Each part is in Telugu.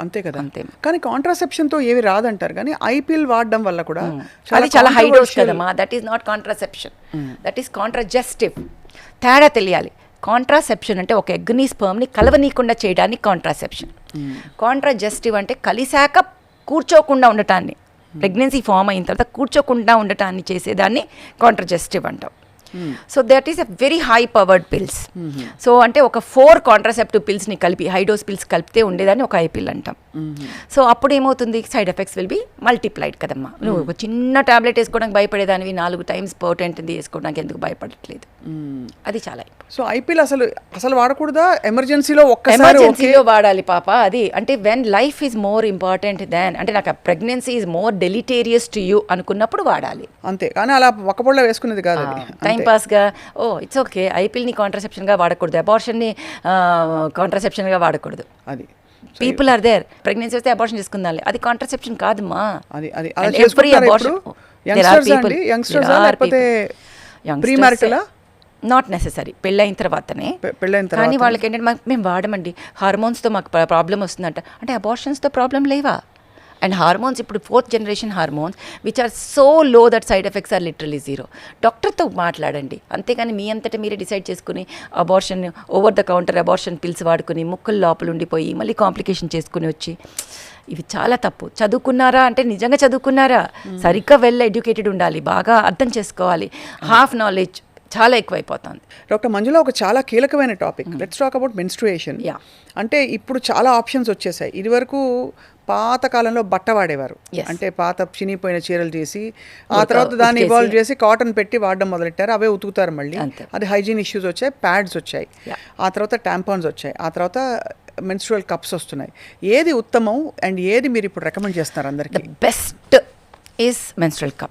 అంతే కదా. అంతే. కానీ కాంట్రాసెప్షన్తో ఏవి రాదంటారు. కానీ ఐపీఎల్ వాడడం వల్ల కూడా అది చాలా హై డోస్ కదమ్మా. That is not contraception that is contragestive తేడా తెలియాలి. కాంట్రాసెప్షన్ అంటే ఒక ఎగ్ని స్పర్మ్ని కలవనీయకుండా చేయడానికి కాంట్రాసెప్షన్ కాంట్రాజెస్టివ్ అంటే కలిశాక కూర్చోకుండా ఉండటాన్ని. ప్రెగ్నెన్సీ ఫామ్ అయిన తర్వాత కూర్చోకుండా ఉండటాన్ని చేసేదాన్ని కాంట్రాజెస్టివ్ అంటాం. So that is a very high powered pills so అంటే ఒక ఫోర్ కాంట్రాసెప్టివ్ పిల్స్ని కలిపి హైడోస్ పిల్స్ కలిపితే ఉండేదాన్ని ఒక ఐ పిల్ అంటాం. సో అప్పుడు ఏమవుతుంది? Side effects will be multiplied కదమ్మా. నువ్వు ఒక చిన్న టాబ్లెట్ వేసుకోవడానికి భయపడేదానివి నాలుగు టైమ్స్ పోటెంట్ వేసుకోవడానికి ఎందుకు భయపడట్లేదు? అది చాలా సో ఐపీఎల్ అసలు అసలు వాడకూడదా? ఎమర్జెన్సీలో ఓకే? ఎమర్జెన్సీలో వాడాలి పాప అది. అంటే when life is more important than అంటే నాకు pregnancy is more deleterious to you అనుకున్నప్పుడు వాడాలి. అంతే. కానీ అలా ఒక్కపొళ్ళ వేసుకునేది కాదు టైం పాస్గా ఓ ఇట్స్ ఓకే ఐపీఎల్ని కాంట్రసెప్షన్గా వాడకూడదు. అబార్షన్ని కాంట్రసెప్షన్గా వాడకూడదు. అది. పీపుల్ ఆర్ దేర్ ప్రెగ్నెన్సీ వస్తే అబార్షన్ చేసుకుందాం అది కాంట్రసెప్షన్ కాదమ్మా అది అది ప్రీ మ్యారిటలా నాట్ నెససరీ పెళ్ళైన తర్వాతనే. పెళ్ళైన కానీ తర్వాత వాళ్ళకి ఏంటంటే మేము వాడమండి. హార్మోన్స్తో మాకు ప్రాబ్లం వస్తుందంట. అంటే అబార్షన్స్తో ప్రాబ్లం లేవా? అండ్ హార్మోన్స్ ఇప్పుడు fourth generation hormones which are so low that side effects are literally zero డాక్టర్తో మాట్లాడండి. అంతేగాని మీ అంతటా మీరే డిసైడ్ చేసుకుని abortion over the counter abortion pills వాడుకుని ముక్కలు లోపల ఉండిపోయి మళ్ళీ కాంప్లికేషన్ చేసుకుని వచ్చి ఇవి చాలా తప్పు. చదువుకున్నారా అంటే నిజంగా చదువుకున్నారా? సరిగ్గా వెల్ ఎడ్యుకేటెడ్ ఉండాలి. బాగా అర్థం చేసుకోవాలి. హాఫ్ నాలెడ్జ్ చాలా ఎక్కువైపోతుంది. డాక్టర్ మంజుల ఒక చాలా కీలకమైన topic. Let's talk about menstruation. అంటే ఇప్పుడు చాలా ఆప్షన్స్ వచ్చేసాయి. ఇదివరకు పాత కాలంలో బట్ట వాడేవారు. అంటే పాత చినిగిపోయిన చీరలు చేసి ఆ తర్వాత దాన్ని ఇవాల్వ్ చేసి కాటన్ పెట్టి వాడడం మొదలెట్టారు. అవే ఉతుకుతారు మళ్ళీ. అది హైజీన్ ఇష్యూస్ వచ్చాయి ప్యాడ్స్ వచ్చాయి. ఆ తర్వాత ట్యాంపాన్స్ వచ్చాయి. ఆ తర్వాత మెన్స్ట్రువల్ కప్స్ వస్తున్నాయి. ఏది ఉత్తమం? అండ్ ఏది మీరు ఇప్పుడు రికమెండ్ చేస్తున్నారు అందరికీ? Best is menstrual cup?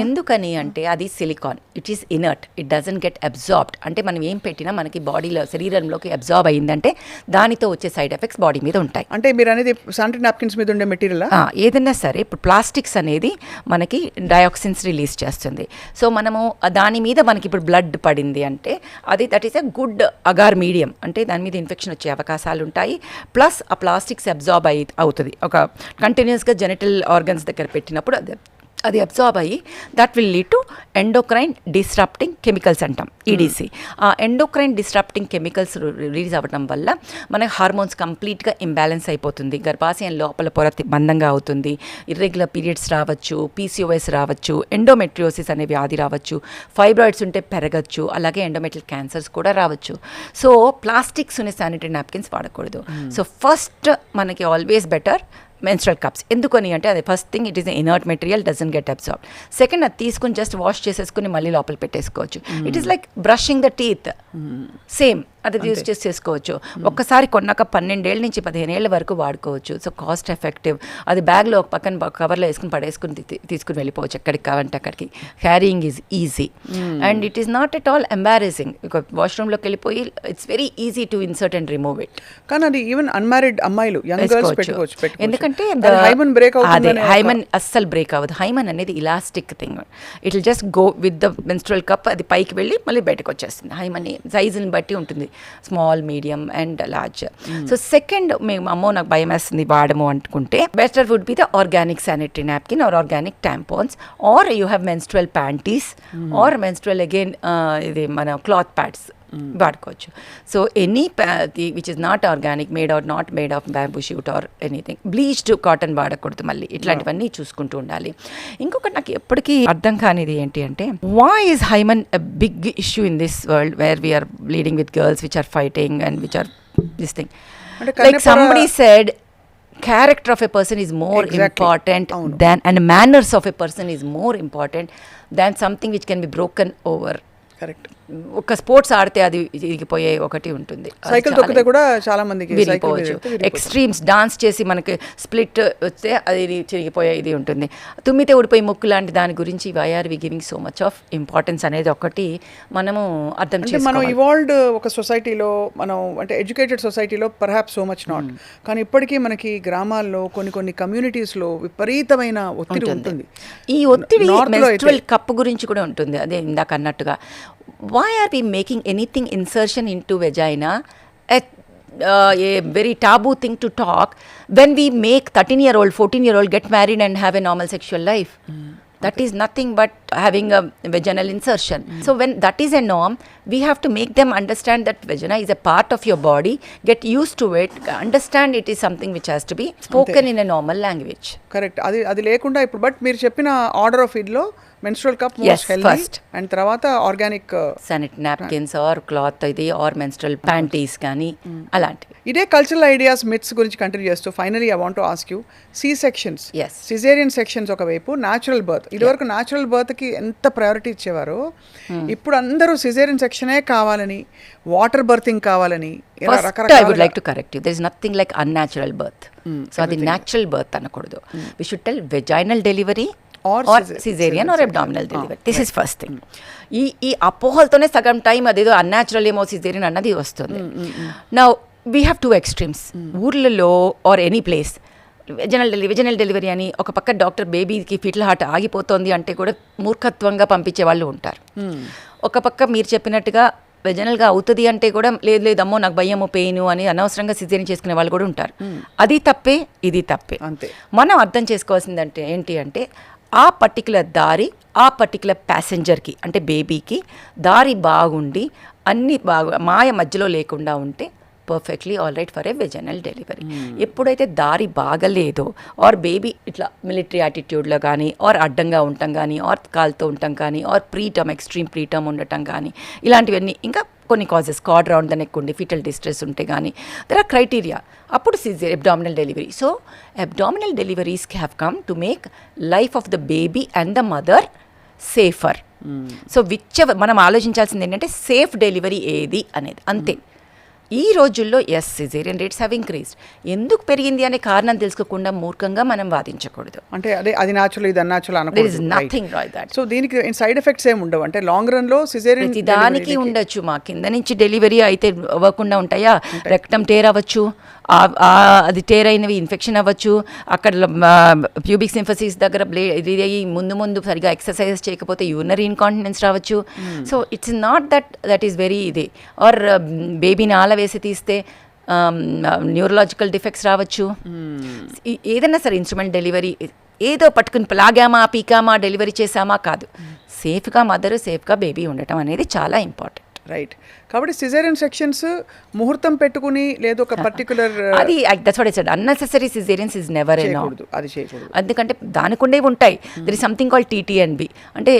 ఎందుకని అంటే అది silicone it is inert it doesn't get absorbed అంటే మనం ఏం పెట్టినా మనకి బాడీలో శరీరంలోకి అబ్జార్బ్ అయ్యిందంటే దానితో వచ్చే సైడ్ ఎఫెక్ట్స్ బాడీ మీద ఉంటాయి. అంటే మీరు అనేది శానిటరీ నాప్కిన్స్ మీద ఉండే మెటీరియల్ ఏదైనా సరే ఇప్పుడు ప్లాస్టిక్స్ అనేది మనకి డయాక్సిన్స్ రిలీజ్ చేస్తుంది. సో మనము దాని మీద మనకి ఇప్పుడు బ్లడ్ పడింది అంటే అది that is a good agar medium అంటే దాని మీద ఇన్ఫెక్షన్ వచ్చే అవకాశాలు ఉంటాయి. ప్లస్ ఆ ప్లాస్టిక్స్ అబ్జార్బ్ అయి అవుతుంది. ఒక కంటిన్యూస్గా జెనిటల్ ఆర్గన్స్ దగ్గర పెట్టినప్పుడు అది అది అబ్జార్బ్ అయ్యి that will lead to endocrine disrupting chemicals అంటాం ఈడీసీ ఆ ఎండోక్రైన్ డిస్ట్రప్టింగ్ కెమికల్స్ రిలీజ్ అవ్వడం వల్ల మన హార్మోన్స్ కంప్లీట్గా ఇంబ్యాలెన్స్ అయిపోతుంది. గర్భాశయం లోపల పొర మందంగా అవుతుంది. ఇర్రెగ్యులర్ పీరియడ్స్ రావచ్చు పీసీఓఎస్ రావచ్చు ఎండోమెట్రియోసిస్ అనే వ్యాధి రావచ్చు ఫైబ్రాయిడ్స్ ఉంటే పెరగచ్చు అలాగే ఎండోమెట్రియల్ క్యాన్సర్స్ కూడా రావచ్చు. సో ప్లాస్టిక్స్ ఉన్న శానిటరీ నాప్కిన్స్ వాడకూడదు. సో ఫస్ట్ మనకి ఆల్వేస్ బెటర్ మెన్స్ట్రల్ కప్స్ ఎందుకని అంటే అది first thing it is inert material doesn't get absorb second అది తీసుకుని జస్ట్ వాష్ చేసేసుకుని మళ్ళీ లోపల పెట్టేసుకోవచ్చు. It is like brushing the teeth same అది యూస్ చేసి చేసుకోవచ్చు. ఒక్కసారి కొన్నాక పన్నెండేళ్ళ నుంచి పదిహేనేళ్ళ వరకు వాడుకోవచ్చు. సో కాస్ట్ ఎఫెక్టివ్ అది బ్యాగ్లో ఒక పక్కన కవర్లో వేసుకుని పడేసుకుని తీసుకుని వెళ్ళిపోవచ్చు ఎక్కడికి కావాలంటే అక్కడికి. Carrying is easy and it is not at all embarrassing వాష్రూమ్లోకి వెళ్ళిపోయి it's very easy to insert and remove it కానీ అది ఈవెన్ అన్మ్యారీడ్ అమ్మాయిలు. ఎందుకంటే హైమన్ బ్రేక్ అదే హైమన్ అస్సలు బ్రేక్ అవ్వదు. హైమన్ అనేది elastic thing it will just go with the menstrual cup అది పైకి వెళ్ళి మళ్ళీ బయటకు వచ్చేస్తుంది. హైమన్ సైజుని బట్టి ఉంటుంది. Small medium and large so second మేము అమ్మో నాకు భయం వేస్తుంది వాడము అనుకుంటే better would be the organic sanitary napkin or organic tampons or you have menstrual panties or menstrual again ఇది మన క్లాత్ ప్యాడ్స్ వాడుకోవచ్చు so any which is not organic made or not made of bamboo shoot or anything bleached cotton వాడకూడదు మళ్ళీ. ఇట్లాంటివన్నీ చూసుకుంటూ ఉండాలి. ఇంకొకటి నాకు ఎప్పటికీ అర్థం కానిది ఏంటి అంటే why is hymen big issue in this world where we are leading with girls which are fighting and which are this thing అంటే like కన్నెపొర- somebody said character of a person is more Exactly. important అవును. than and manners of a person is more important than something which can be broken over. Correct. ఒక స్పోర్ట్స్ ఆడితే అది ఇరిగిపోయే ఒకటి ఉంటుంది. సైకిల్ తొక్కితే కూడా చాలా మందికి విరిగిపోవచ్చు. ఎక్స్ట్రీమ్స్ డాన్స్ చేసి మనకి స్ప్లిట్ వస్తే అది చిరిగిపోయే ఇది ఉంటుంది. తుమ్మితే ఊడిపోయి ముక్కు లాంటి దాని గురించి why are we giving so much of importance అనేది ఒకటి మనము అర్థం అంటే మనం ఇవాల్వ్డ్ ఒక సొసైటీలో మనం అంటే ఎడ్యుకేటెడ్ సొసైటీలో పర్హాప్స్ సో మచ్ నాట్ కానీ ఇప్పటికీ మనకి గ్రామాల్లో కొన్ని కొన్ని కమ్యూనిటీస్లో విపరీతమైన ఒత్తిడి ఉంటుంది. ఈ ఒత్తిడి North లో అయితే- మెన్స్ట్రల్ కప్ గురించి కూడా ఉంటుంది. అదే ఇందాక అన్నట్టుగా. why are we making anything insertion into vagina? Uh, a very taboo thing to talk. When we make 13 year old 14 year old get married and have a normal sexual life. Mm. That is nothing but having a vaginal insertion so when that is a norm we have to make them understand that vagina is a part of your body get used to it understand it is something which has to be spoken in a normal language correct అది అది లేకుండా ఇప్పుడు బట్ మీరు చెప్పిన order of ఇడ్లో menstrual cup most healthy. And తర్వాత organic sanit napkins or cloth ఇది or menstrual panties కానీ అలాంటివి ఇదే కల్చరల్ ఐడియాస్ మిత్స్ గురించి కంటిన్యూ చేస్తూ finally I want ask you C sections Yes. Cesarean sections ఒకవైపు న్యాచురల్ బర్త్ ఇదివరకు న్యాచురల్ బర్త్కి ఎంత ప్రయారిటీ ఇచ్చేవారో? ఇప్పుడు అందరూ సిజేరియన్ సెక్షనే కావాలని వాటర్ బర్తింగ్ కావాలని ఇలా I would like to correct there is nothing like unnatural birth so అది న్యాచురల్ బర్త్ అనకూడదు. We should tell vaginal delivery or cesarean or. Abdominal delivery this is first thing ఈ ఈ అపోహలతోనే సగం టైం అదేదో అన్యాచురల్ ఏమో సిజేరియన్ అన్నది వస్తుంది. నా వీ హ్యావ్ టూ ఎక్స్ట్రీమ్స్ ఊర్లలో or any place vaginal delivery vaginal delivery అని ఒక పక్క డాక్టర్ బేబీకి ఫిట్ల హార్ట్ ఆగిపోతుంది అంటే కూడా మూర్ఖత్వంగా పంపించే వాళ్ళు ఉంటారు. ఒక పక్క మీరు చెప్పినట్టుగా వెజనల్గా అవుతుంది అంటే కూడా లేదు లేదు అమ్మో నాకు భయము పెయిన్ అని అనవసరంగా సిజేరియన్ చేసుకునే వాళ్ళు కూడా ఉంటారు. అది తప్పే ఇది తప్పే. అంతే. మనం అర్థం చేసుకోవాల్సిందంటే ఏంటి అంటే ఆ పర్టికులర్ దారి ఆ పర్టికులర్ ప్యాసింజర్కి అంటే బేబీకి దారి బాగుండి అన్ని బాగా మాయ మధ్యలో లేకుండా ఉంటే perfectly all right for a vaginal delivery ఎప్పుడైతే దారి బాగలేదో ఆర్ బేబీ ఇట్లా మిలిటరీ యాటిట్యూడ్లో కానీ ఆర్ అడ్డంగా ఉండటం కానీ ఆర్ కాల్తో ఉండటం కానీ ఆర్ ప్రీటమ్ ఎక్స్ట్రీమ్ ప్రీటమ్ ఉండటం కానీ ఇలాంటివన్నీ ఇంకా కొన్ని causes cord round the neck ఉండి ఫిటల్ డిస్ట్రెస్ ఉంటే కానీ దర్ ఆర్ క్రైటీరియా అప్పుడు caesar abdominal delivery so abdominal deliveries have come to make life of the baby and the mother safer so which మనం ఆలోచించాల్సింది ఏంటంటే సేఫ్ డెలివరీ ఏది అనేది అంతే. ఈ రోజుల్లో as cesarean rates have increased ఎందుకు పెరిగింది అనే కారణం తెలుసుకోకుండా మూర్ఖంగా మనం వాదించకూడదు. అంటే అదే అది న్యాచురల్ ఇది there is nothing right that so దీనికి సైడ్ ఎఫెక్ట్స్ ఏమి ఉండవు. అంటే లాంగ్ రన్లో సిజేరియన్ దానికి ఉండొచ్చు. మా కింద నుంచి డెలివరీ అయితే అవ్వకుండా ఉంటాయా? రెక్టమ్ టేర్ అవ్వచ్చు? అది టేర్ అయినవి ఇన్ఫెక్షన్ అవ్వచ్చు. అక్కడ ప్యూబిక్ సింఫసిస్ దగ్గర బ్లే ఇది అయ్యి ముందు ముందు సరిగా ఎక్సర్సైజ్ చేయకపోతే యూనరీ ఇన్కాంటినెన్స్ రావచ్చు. So it's not that that is very ఇది. ఆర్ బేబీని ఆల వేసి తీస్తే న్యూరలాజికల్ డిఫెక్ట్స్ రావచ్చు. ఈ- ఏదైనా సరే ఇన్స్ట్రుమెంట్ డెలివరీ ఏదో పట్టుకుని లాగామా పీకామా డెలివరీ చేసామా కాదు. సేఫ్గా మదర్ సేఫ్గా బేబీ ఉండటం అనేది చాలా ఇంపార్టెంట్ రైట్ కాబట్టి సిజేరియన్ సెక్షన్స్ ముహూర్తం పెట్టుకుని లేదు ఒక పర్టికులర్ అది that's what said unnecessary cesareans is never ఎనో చేయకూడదు. అది చేయకూడదు. ఎందుకంటే దానికి ఉండేవి ఉంటాయి. There is something call TTNB అంటే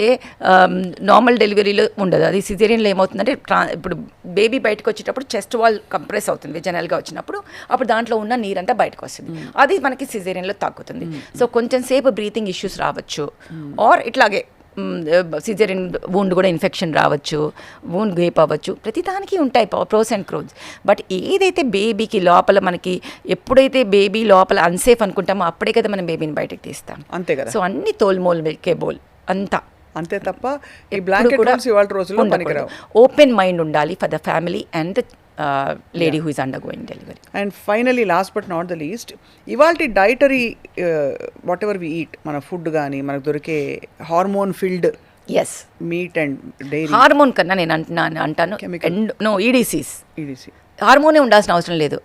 నార్మల్ డెలివరీలో ఉండదు. అది సిజేరియన్లో ఏమవుతుందంటే ట్రా ఇప్పుడు బేబీ బయటకు వచ్చేటప్పుడు చెస్ట్ వాల్ కంప్రెస్ అవుతుంది. జనరల్గా వచ్చినప్పుడు. అప్పుడు దాంట్లో ఉన్న నీరంతా బయటకు వస్తుంది. అది మనకి సిజేరియన్లో తగ్గుతుంది సో కొంచెం సేపు బ్రీతింగ్ ఇష్యూస్ రావచ్చు. ఆర్ ఇట్లాగే సిజరిన్ వూండ్ కూడా ఇన్ఫెక్షన్ రావచ్చు వూండ్ గేప్ అవ్వచ్చు. ప్రతి దానికి ఉంటాయి ప్రోస్ అండ్ క్రోన్స్ బట్ ఏదైతే బేబీకి లోపల మనకి ఎప్పుడైతే బేబీ లోపల అన్సేఫ్ అనుకుంటామో అప్పుడే కదా మనం బేబీని బయటకు తీస్తాం. అంతే కదా. సో అన్ని తోల్మోల్ కేబోల్ అంతా. అంతే తప్ప ఈ బ్లాంకెట్ రూల్స్ ఇవాళ రోజుల్లో ఓపెన్ మైండ్ ఉండాలి for the family and the lady who is undergoing delivery and finally last but not the least ఇవాళ dietary whatever we eat మన ఫుడ్ కానీ మనకు దొరికే హార్మోన్ ఫిల్డ్ ఎస్ మీట్ అండ్ డైరీ హార్మోన్ కన్నా నేను అంటున్నాను అంటాను. నో ఈడీసీస్ ఈడీసీ హార్మోనే ఉండాల్సిన అవసరం లేదు.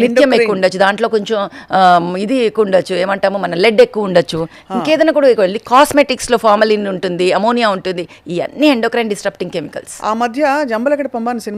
లిథియం ఎక్కువ ఉండొచ్చు దాంట్లో కొంచెం ఇది ఎక్కువ ఉండొచ్చు ఏమంటాము మన లెడ్ ఎక్కువ ఉండొచ్చు. ఇంకేదైనా కూడా ఎక్కువ కాస్మెటిక్స్లో ఫార్మలిన్ ఉంటుంది అమోనియా ఉంటుంది ఇవన్నీ ఎండోక్రైన్ డిస్టర్ప్టింగ్ కెమికల్స్ ఆ మధ్య జంబలగడ పంబాని సినిమా